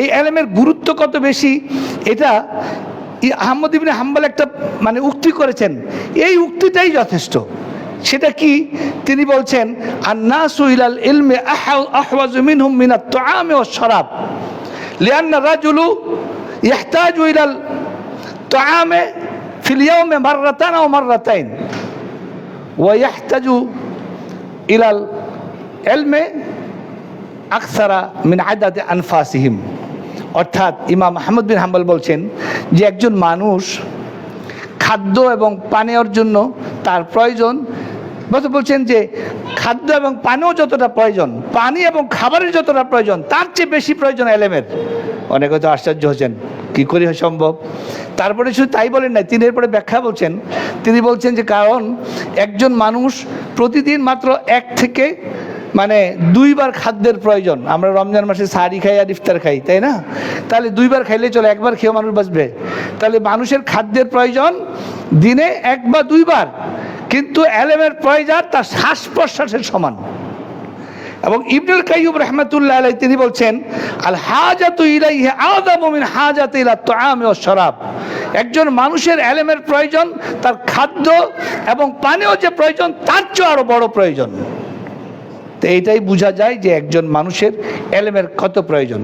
এই এলেমের গুরুত্ব কত বেশি? এটা আহমদ ইবিন হাম্বাল একটা মানে উক্তি করেছেন। এই উক্তিটাই যথেষ্ট। সেটা কি? তিনি বলছেন, আন্নাসু ইলাল ইলমে আহওয়াজু মিনহুম মিনাত তুআমি ও শারাব। লিআন্না রাজুলু ইয়াহতাজু ইলাল তুআমি ফিল ইয়াউমি মাররাতান আও মাররাতাইন। ওয়া ইয়াহতাজু ইলাল এলমে আকসারা মিন আদাতে আনফাসিহিম। অর্থাৎ ইমাম আহমদ বিন হাম্বল বলছেন যে একজন মানুষ খাদ্য এবং পানীয়র জন্য তার প্রয়োজন। বলতে বলছেন যে খাদ্য এবং পানীয় যতটা প্রয়োজন, পানি এবং খাবারের যতটা প্রয়োজন, তার চেয়ে বেশি প্রয়োজন এলেমের। অনেকে তো আশ্চর্য হচ্ছেন, কী করে সম্ভব? তারপরে শুধু তাই বলেন না তিনি এরপরে ব্যাখ্যা বলছেন, তিনি বলছেন যে কারণ একজন মানুষ প্রতিদিন মাত্র এক থেকে মানে দুইবার খাদ্যের প্রয়োজন। আমরা রমজান মাসে সারি খাই আর ইফতার খাই, তাই না? তাহলে দুইবার খাইলে চলে, একবার খেয়েও মানুষ বাঁচবে। তাহলে মানুষের খাদ্যের প্রয়োজন দিনে এক বা দুইবার। কিন্তু অ্যালেমের প্রয়োজন তার শ্বাস প্রশ্বাসের সমান। এবং ইবনুল কাইয়ুব রহমতুল্লাহ আলাই তিনি বলছেন, আল হাজাতু ইলাইহি আযামু মিন হাজাতি ইলা তুআমি ওয়াস শরাব। একজন মানুষের এলেমের প্রয়োজন, তার খাদ্য এবং পানীয় যে প্রয়োজন, তার চেয়ে আরও বড় প্রয়োজন। তো এইটাই বোঝা যায় যে একজন মানুষের এলেমের কত প্রয়োজন।